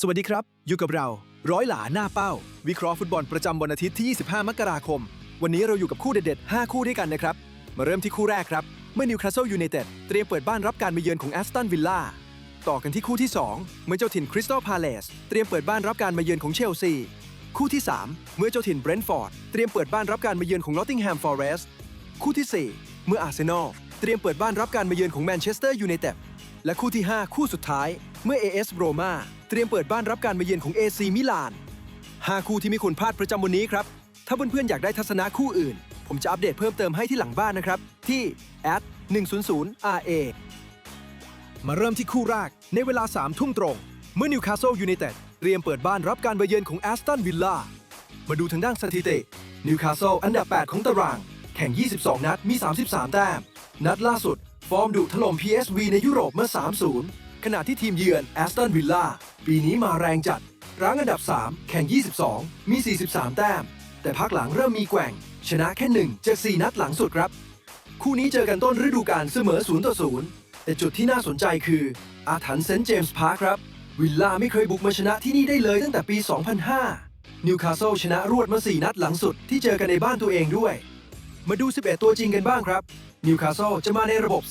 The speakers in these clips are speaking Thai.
สวัสดีครับ อยู่กับเราร้อยหลาหน้าเป้า วิเคราะห์ฟุตบอลประจำวันอาทิตย์ที่ 25 มกราคม วันนี้เราอยู่กับคู่เด็ดๆ 5 คู่ด้วยกันนะครับ มาเริ่มที่คู่แรกครับ เมื่อนิวคาสเซิลยูไนเต็ดเตรียมเปิดบ้านรับการมาเยือนของแอสตันวิลล่าต่อกันที่คู่ที่ 2 เมื่อเจ้าถิ่นคริสตัลพาเลสเตรียมเปิดบ้านรับการมาเยือนของเชลซีคู่ที่ 3 เมื่อเจ้าถิ่นเบรนท์ฟอร์ดเตรียมเปิดบ้านรับการมาเยือนของนอตติงแฮมฟอร์เรสต์คู่ที่ 4 เมื่ออาร์เซนอลเตรียมเปิดบ้านรับการมาเยือนของแมนเชสเตอร์ยูไนเต็ดและคู่ที่ 5 คู่สุดท้าย เมื่อ AS โรมาเตรียมเปิดบ้านรับการมาเยือนของ AC มิลาน5คู่ที่ไม่ควรพลาดประจำวันนี้ครับ ถ้าเพื่อนๆอยากได้ทัศนะคู่อื่น ผมจะอัปเดตเพิ่มเติมให้ที่หลังบ้านนะครับ ที่ @100 RA มาเริ่มที่คู่แรกในเวลา 3 ทุ่มตรง เมื่อนิวคาสเซิลยูไนเต็ดเตรียมเปิดบ้านรับการมาเยือนของแอสตันวิลล่ามาดูทางด้านสถิตินิวคาสเซิลอันดับ 8 ของตาราง แข่ง 22 นัดมี 33 แต้ม นัดล่าสุด ฟอร์มดุถล่ม PSV ในยุโรปเมื่อ 3-0 ขณะที่ทีมเยือนแอสตันวิลล่าปีนี้มาแรงจัด รั้งอันดับ 3 แข่ง 22 มี 43 แต้ม แต่พักหลังเริ่มมีแกว่ง ชนะแค่ 1 จาก 4 นัดหลังสุดครับ คู่นี้เจอกันต้นฤดูกาลเสมอ 0 ต่อ 0 แต่จุดที่น่าสนใจคือ อาถรรพ์เซนต์เจมส์พาร์คครับ วิลล่าไม่เคยบุกมาชนะที่นี่ได้เลยตั้งแต่ปี 2005 นิวคาสเซิลชนะรวดมา 4 นัดหลังสุดที่เจอกันในบ้านตัวเองด้วย มาดู 11 ตัวจริงกันบ้างครับ นิวคาสเซิลจะมาในระบบ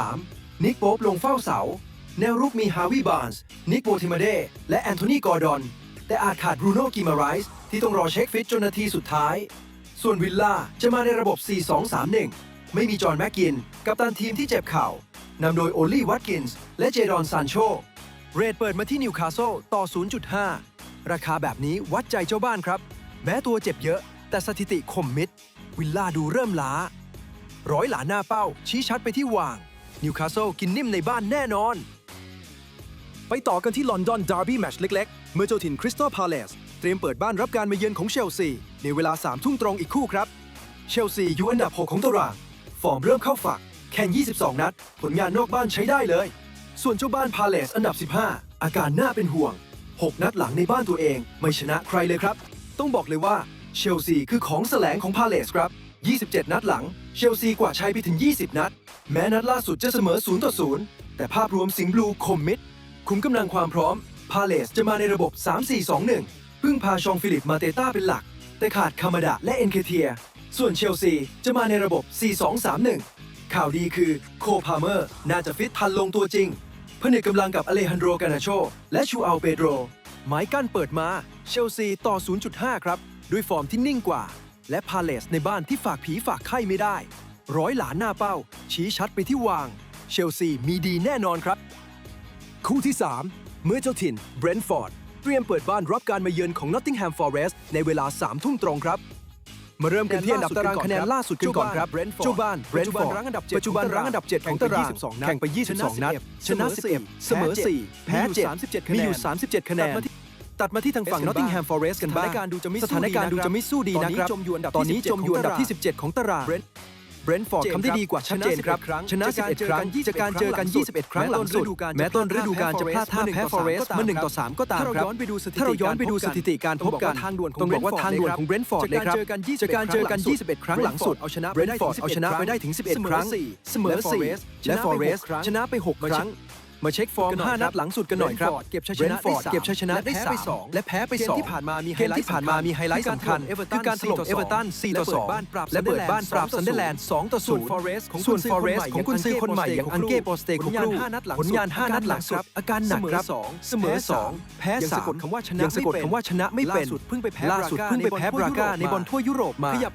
4-3-3 นิกโป๊ปลงเฝ้าเสา แนวรุกมีฮาวิบานส์นิกโบทิมาเดและแอนโทนีกอร์ดอน แต่อาจขาดบรูโน่กิมาไรส์ที่ต้องรอเช็คฟิตจนนาทีสุดท้าย ส่วนวิลล่าจะมาในระบบ 4-2-3-1 ไม่มีจอห์นแม็กกิน กัปตันทีมที่เจ็บเข่านำโดยโอลลี่วัตกินส์และเจดอนซานโชเรทเปิดมาที่นิวคาสเซิลต่อ 0.5 ราคาแบบนี้วัดใจเจ้าบ้านครับ แม้ตัวเจ็บเยอะ แต่สถิติคมมิด วิลล่าดูเริ่มล้า ร้อยหลาหน้าเป้าชี้ชัดไปที่วาง นิวคาสเซิลกินนิ่มในบ้านแน่นอน ไปต่อกันที่ลอนดอนดาร์บี้แมตช์เล็ก ๆ เมื่อเจ้าถิ่นคริสตัลพาเลสเตรียมเปิดบ้านรับการมาเยือนของเชลซี ในเวลา3ทุ่มตรงอีกคู่ครับ เชลซีอยู่อันดับ 6 ของตาราง ฟอร์มเริ่มเข้าฝัก แข่ง 22 นัด ผลงานนอกบ้านใช้ได้เลย ส่วนเจ้าบ้านพาเลสอันดับ 15 อาการน่าเป็นห่วง 6 นัดหลังในบ้านตัวเอง ไม่ชนะใครเลยครับ ต้องบอกเลยว่าเชลซีคือของแสลงของพาเลสครับ 27 นัดหลัง เชลซีกว่าชัยไปถึง 20 นัด แม้นัดล่าสุดจะเสมอ 0 ต่อ 0 แต่ภาพรวมสิงห์บลูคมมิด คุมกำลังความพร้อม พาเลสจะมาในระบบ 3-4-2-1 พึ่งพาชองฟิลิปมาเตต้าเป็นหลัก แต่ขาดคามาดะและเอ็นเคเทีย ส่วนเชลซีจะมาในระบบ 4-2-3-1 ข่าวดีคือโคพาเมอร์น่าจะฟิตพันลงตัวจริงผนึกกำลังกับอเลฮันโดรกานาโช และชูอัลเปโดรไม้กั้นเปิดมาเชลซีต่อ 0.5 ครับ ด้วยฟอร์มที่นิ่งกว่า และพาเลสในบ้านที่ฝากผีฝากไข้ไม่ได้ ร้อยหลานหน้าเป้า ชี้ชัดไปที่วาง เชลซีมีดีแน่นอนครับ คู่ที่ 3 เมื่อเจ้าถิ่นเบรนท์ฟอร์ดเตรียมเปิดบ้านรับการมาเยือนของนอตติงแฮมฟอร์เรสต์ในเวลา3ทุ่มตรงครับ มาเริ่มกันที่อันดับตารางคะแนนล่าสุดกันก่อนครับเจ้าบ้านเบรนท์ฟอร์ดปัจจุบันรั้งอันดับ 7 ของตารางแข่งไป 22 นัด ชนะ11เสมอ 4 แพ้ 7 มีอยู่ 37 คะแนนตัดมาที่ทางฝั่ง Nottingham Forest กันบ้างสถานการณ์ดูจะไม่สู้ดีนะครับตอนนี้จมอยู่อันดับที่ 17 ของตาราง เบรนท์ฟอร์ดทำได้ดีกว่าชัดเจนครับชนะ 11 ครั้งจากการเจอกัน 21 ครั้งหลังสุด แม้ต้นฤดูกาลจะพลาดท่าแพ้ฟอเรสต์เมื่อ1ต่อ 3 ก็ตามครับ ถ้าเราย้อนไปดูสถิติการพบกันต้องบอกว่าทางด่วนของเบรนท์ฟอร์ดเลยครับจากการเจอกัน 21 ครั้งหลังสุดเบรนท์ฟอร์ดเอาชนะไปได้ถึง 11 ครั้ง เสมอ4และฟอเรสต์ชนะไป 6 ครั้ง มาเช็คฟอร์ม 5 นัดหลังสุดกันหน่อยครับ เก็บชัยชเบรนะนท์ฟอร์ดได้สามเก็บชัยชนะได้และแพ้ไปสอง3และแพ้ไปเกม2ที่ผ่านมามีไฮเกมไลท์ที่ผ่านมามีไฮไลท์สำคัญคือการถล่มเอเวอร์ตัน4ต่อ2และเปิดบ้านปราบซันเดอร์แลนด์2ต่อส่วน0 Forest ของส่วนกุญฟซืออเรคนสใหม่ของกุนซือคนใหม่อย่างอันเก้โปสเตโคผลกงานรูห้านัดหลังผลงาน5นัดหลังสุดอาการหนักครับเสมอสองเสมอ2แพ้ยังสะกด3คำว่าชนะยังสะกดไม่เป็นคำว่าชนะไม่เป็นล่าสุดเพิ่งไปแพ้ล่าสุดเพิ่งไปแพ้บราก้าในบอลทั่วยุโรปมาขยับ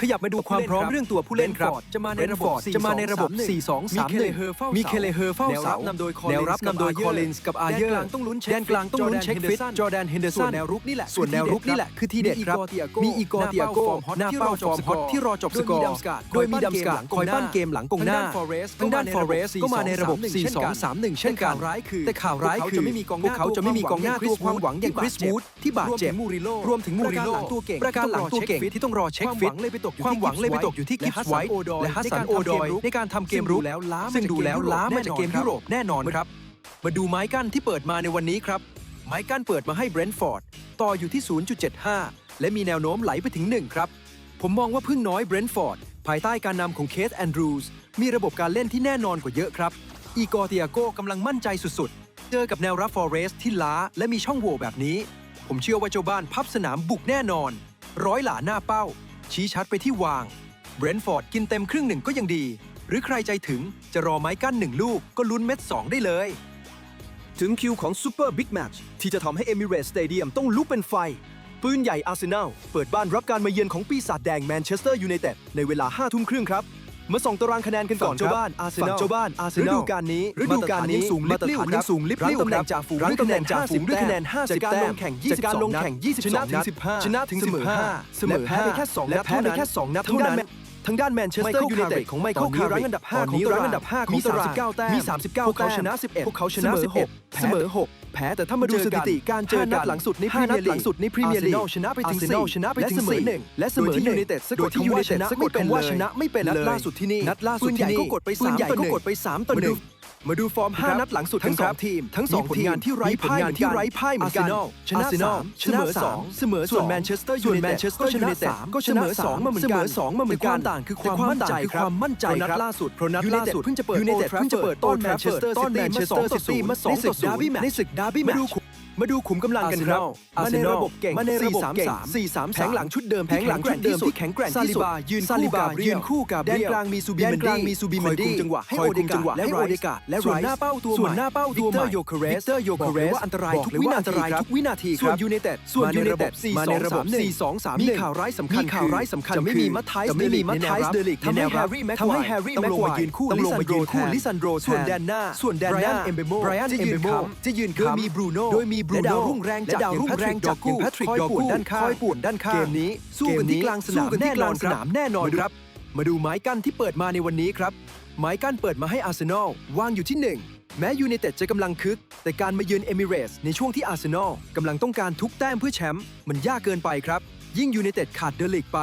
ขยับมาดูความพร้อมเรื่องตัวผู้เล่นครับ จะมาในระบบจะมาในระบบ 4-2-3-1 มีเคเลเฮอร์เฝ้าเสาแนวรับนำโดยแนวรับนำโดย Collins คอลินส์กับอาเยอร์แดนกลางต้องลุ้นเช็คแดนกลางต้องลุ้นเช็คฟิต Jordan จอร์แดนเฮนเดอร์สันส่วนแนวรุกนี่แหละส่วนแนวรุกนี่แหละคือทีเด็ดครับ มีมีอีอีโกโกเตีเตียยโก้โก้หน้าหน้าเป้าเป้าฟฟออร์ร์มมฮฮออตตที่ที่รรออจจบบสสกกออร์ร์โดโดยยมีมีดัดัมมสสกากาดคอยปั้นเกมหลังกองหน้าทางด้าน Forest ทางด้านก็มาในระบบ Forest ก็มาในระบบ 4-2-3-1 เช่นกันแต่ข่าวร้ายคือแต่ข่าวร้ายคือพวกเขาจะไม่มีกองหน้าพวกเขาจะไม่มีกองหน้าตัวความหวังอย่างคริสวูดที่บาดเจ็บรวมถึงมูริโลรวมถึงมูริโลประการหลังตัวเก่งประการหลังตัวเก่งที่ต้องรอเช็คฟิตความหวังเลยไปกความหวังเลยไปตกอยู่ที่กิฟส์ไวท์และฮัสซันโอดอยในการทำเกมรุกซึ่งดูแล้วล้ามาจากเกมยุโรปแน่นอนครับมาดูไม้กั้นที่เปิดมาในวันนี้ครับ ไม้กั้นเปิดมาให้เบรนท์ฟอร์ดต่ออยู่ที่ 0.75 และมีแนวโน้มไหลไปถึง 1 ครับ ผมมองว่าพึ่งน้อยเบรนท์ฟอร์ดภายใต้การนำของเคสแอนดรูสมีระบบการเล่นที่แน่นอนกว่าเยอะครับ อีกอร์เตีโกกำลังมั่นใจสุดๆ เจอกับแนวรับฟอร์เรสที่ล้าและมีช่องโหว่แบบนี้ ผมเชื่อว่าเจ้าบ้านพับสนามบุกแน่นอน ร้อยหลาหน้าเป้า ชี้ชัดไปที่วาง เบรนฟอร์ดกินเต็มครึ่งหนึ่งก็ยังดี หรือใครใจถึงจะรอไม้กั้นหนึ่งลูกก็ลุ้นเม็ด 2 ได้เลย ถึงคิวของซูเปอร์บิ๊กแมชที่จะทำให้เอมิเรตสเตเดียมต้องลุกเป็นไฟ ปืนใหญ่อาร์เซนอลเปิดบ้านรับการมาเยือนของปีศาจแดงแมนเชสเตอร์ยูไนเต็ดในเวลา5ทุ่มครึ่งครับ มาส่งตารางคะแนนกันก่อนเจ้าบ้านอาเซนอลเจ้าบ้านอาร์เซนอลฤดูกาลนี้ฤดูกาลนี้สูงลิบลิ่วยัสูงลิบลิ่วตำแหน่งจ่าฝูงด้วยคะแหน่งจ่าฝูงด้วยคะแนน50จากการลงแข่ง20จากการลงแข่ง20ชนะถึง15ชนะถึง15เสมอแพ้ไปแค่2นัดแพ้ไปแค่2นัดเท่านั้น ทางด้านแมนเชสเตอร์ยูไนเต็ดของไมเคิลคาร์รั้งอันดับ 5 ของตารางมี 39 แต้มมี 39 พวกเขาชนะ 11 พวกเขาชนะ 11 เสมอ 6 แพ้แต่ถ้ามาดูสถิติการเจอกันหลังสุดในพรีเมียร์ลีกหลัพรีเมียร์ลีกชนะไปถึง4ชนะไปถึงและเสมอ1ยูไนเต็ดสะกดที่ยูไนเต็ดสะกดคำว่าชนะไม่เป็นเลยนัดล่าสุดที่นี่นัดล่าสุดที่นี่ก็กดไป3ต่อ1มาดู มาดูฟอร์ม 5 นัดหลังสุดทั้งสองทีม ทั้งสองผลงานที่ไร้พ่ายเหมือนกันอาร์เซนอลชนะเสมองเสมอส่วนแมนเชสเตอร์ยูไนเต็ดก็ชนะสามก็ชนะงมาเหมือนกันเสมองมาเหมือนกันต่างคือความมั่นใจครัความมั่นใจครับล่าสุดเพระนัดล่าสุดเพิ่งจะเปิดยูไนเต็ดเพิ่งจะเปิดต้อนแมนเชสเตอร์ซิตี้มา2ต่อ0ในศึกดาร์บี้แมตช์มาดู มาดูขุมกำลังกันครับมาในระบบเก่งมาในระบบเก่ง4 3 3 แผงหลังชุดเดิมแผงหลังชุดเดิมที่แข็งแกร่งที่สุดซาลิบายืนซาลิบายืนคู่กับแดนกลางมีซูบิแดนกลมีซูบิคอยคุมจังหวะให้โอเดกาและโอเดและส่วนหน้าเป้าตัวใหม่ส่วนหน้าเป้าตัวใหม่วิกเตอร์โยเคเรสวิกเตอร์โยเคเรสว่าอันตรายทุกวินาทีทุกวินาทีส่วนยูไนเต็ดส่วนยูไนเต็ด4 2 3 4 2 3มีข่าวร้ายสำคัญข่าวร้ายสำคัญจะไม่มีมัทไทส์จะไม่มีมัทไทส์เดลิกทำให้แฮร์รี่แม็กควายทำให้แฮร์รี่แม็กควายยืนคู่ลิซันโดรคู่ลิซันโรส่วนแดนหน้าส่วนแดนหน้าเอมเบโมจะยืนค้ำจะยืนค้ำโดยมีบรูโน่โดยมีบรูโน่และดาวรุ่งแรงจากอย่งแพทริกดอกพัทริกป่วนด้านข้างคอยปวนด้านข้างเกมนี้สู้กันที่กลางสนามแน่นอนสนามแน่นอนครับ มาดูไม้กั้นที่เปิดมาในวันนี้ครับ ไม้กั้นเปิดมาให้อาร์เซนอลวางอยู่ที่ 1 แม้ยูไนเต็ดจะกำลังคึก แต่การมาเยือนเอมิเรสในช่วงที่อาร์เซนอลกำลังต้องการทุกแต้มเพื่อแชมป์มันยากเกินไปครับ ยิ่งยูไนเต็ดขาดเดลิกไป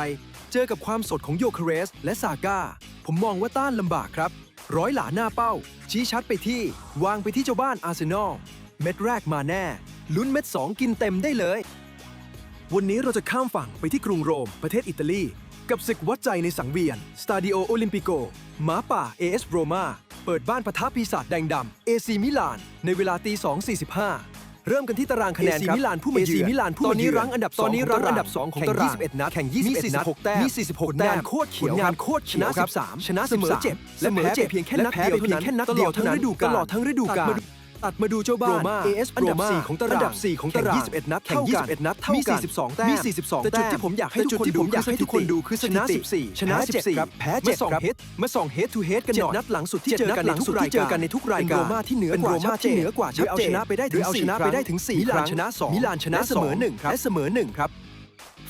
เจอกับความสดของโยเคเรส และซาก้าผมมองว่าต้านลำบากครับร้อยหลาหน้าเป้า ชี้ชัดไปที่ วางไปที่เจ้าบ้านอาร์เซนอล เม็ดแรกมาแน่ ลุ้นเม็ด 2 กินเต็มได้เลย วันนี้เราจะข้ามฝั่งไปที่กรุงโรม ประเทศอิตาลี กับศึกวัดใจในสังเวียนสตาดิโอโอลิมปิโกหมาป่า AS โรมาเปิดบ้านปะทะปีศาจแดงดำเอซีมิลาน ในเวลาตี2.45เริ่มกันที่ตารางคะแนนครับมิลานผู้มาเยือนมิลานผู้ตอนนี้รังอันดับตอนนี้รั้งอันดับ 2 ของตาราง21 นัดแข่ง 21 นัดแต้มมี 46 แต้มโคตรเขียวงานโคตรเขียวครัชนะ 13 ชนะเสมอ7และแพ้เพียงแค่นัดเดียวเท่านั้นตลอดทั้งฤดูกาลตลอดทั้งฤดูกาล ตัดมาดูเจ้าบ้าน AS อันดับ 4 ของตารางอันดับ 4 ของตาราง21 นัด แข่ง 21 นัด เท่ากัน มี 42 แต้ม มี 42 แต่จุดที่ผมอยากให้ทุกคนดูอยากให้ทุกคนดูคือชนะ 14 ชนะ 7 ครับ แพ้ 7 ครับ มางเฮดทูเฮดกันหน่อยนัดหลังสุดที่เจอกัสุดที่เจอการในทุกรายการเป็นโรม่าที่เหนือกว่าเชัดเจนโดยเอาชนะไปได้ถึง4ครั้งมิลานชนะ2มิลานชนะเสมอ1ครับเสมอ1ครับ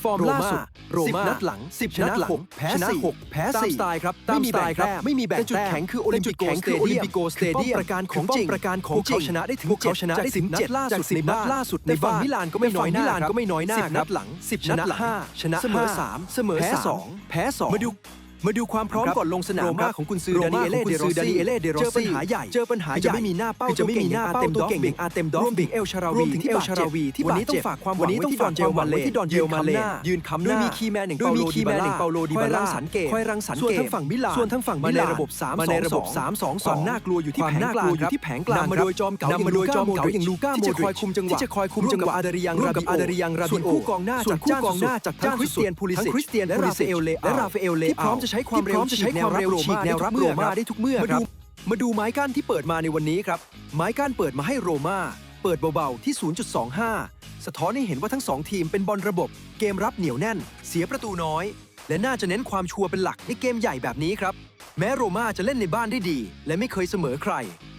ฟอร์มล่าสุดโรมานัดหลัง 10 ชนะหกแพ้ชแพ้สี่ตามสไตล์ครับตามสไตล์ครับ ไม่มีแบ่งแต้มจุดแข็งคือโอลิมปิกแข็งคือโอลิมปิกสเตเดียมประการของจริงประการของจริงชนะได้ถึงเขาชนะได้ถึงเจ็ดล่าสุดในบ้านล่าสุดในฝั่งมิลานก็ไม่น้อยมิลานก็ไม่น้อยหน้านัดหลัง10ชนะห้าชนะเสมอสามเสมอสแพ้สองมาดู มาดูความพร้อมก่อนลงสนามโรมาของกุนซือดานิเอเล่เดโรซี่เจอปัญหาใหญ่เจอปัญหาใหญ่จะไม่มีหน้าเป้าจะไม่มีหน้าเป้าตัวเก่งอาเต็มดอกรวฟบิงเอลชาราวีรวมถึงเอลชาราวีที่วันนี้ต้องฝากความหวังไว้ที่ดอกเจลมาเลที่ดอนเยลมาเลยืนคำหน้ามีคีแมนหนึ่งเปาโลดีบาล่าคอยรังสรรเกตคอยรังสรรเกตส่วนทั้งฝั่งมิลานส่วนทั้งฝั่งมาในระบบ3มสองสองความน่ากลัวอยู่ที่แผงกลางอยู่ที่มาโดยจอมเก่ามาโดยจอมเก่าอย่างลูก้าโมดริชที่จะคอยคุมจังหวะอาดริยังร่วกับอาดริยังราบิโอส่วนคู่กองหน้าจากจ้านสุดจากจ้งคริสเตียนพูลิสิชและราฟาเอลเลและราฟาเอลเลที่พร้อมจะใช้ความจะใช้ความเร็วฉีกแนวรับโรมาได้ทุกเมื่อครับมาดูไม้ก้านที่เปิดมาในวันนี้ครับ ไม้ก้านเปิดมาให้โรมาเปิดเบาๆที่ 0.25 สะท้อนให้เห็นว่าทั้ง 2 ทีมเป็นบอลระบบ เกมรับเหนียวแน่น เสียประตูน้อย และน่าจะเน้นความชัวร์เป็นหลักในเกมใหญ่แบบนี้ครับ แม้โรมาจะเล่นในบ้านได้ดี และไม่เคยเสมอใคร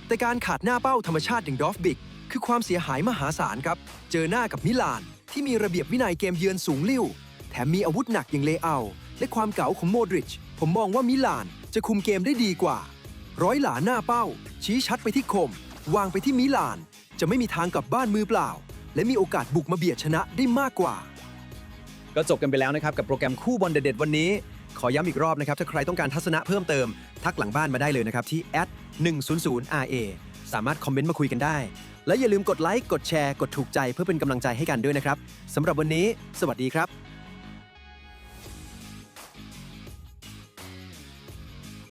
แต่การขาดหน้าเป้าธรรมชาติอย่างดอฟบิก คือความเสียหายมหาศาลครับ เจอหน้ากับมิลาน ที่มีระเบียบวินัยเกมเยือนสูงลิ่วแถมมีอาวุธหนักอย่างเลอาและความเก่าของโมดริช ผมมองว่ามิลานจะคุมเกมได้ดีกว่า ร้อยหลาหน้าเป้า ชี้ชัดไปที่คม วางไปที่มิลาน จะไม่มีทางกลับบ้านมือเปล่า และมีโอกาสบุกมาเบียดชนะได้มากกว่า ก็จบกันไปแล้วนะครับ กับโปรแกรมคู่บอลเด็ดๆวันนี้ ขอย้ำอีกรอบนะครับ ถ้าใครต้องการทัศนะเพิ่มเติม ทักหลังบ้านมาได้เลยนะครับที่ @100ra สามารถคอมเมนต์มาคุยกันได้ และอย่าลืมกดไลค์กดแชร์กดถูกใจเพื่อเป็นกำลังใจให้กันด้วยนะครับสำหรับวันนี้ สวัสดีครับ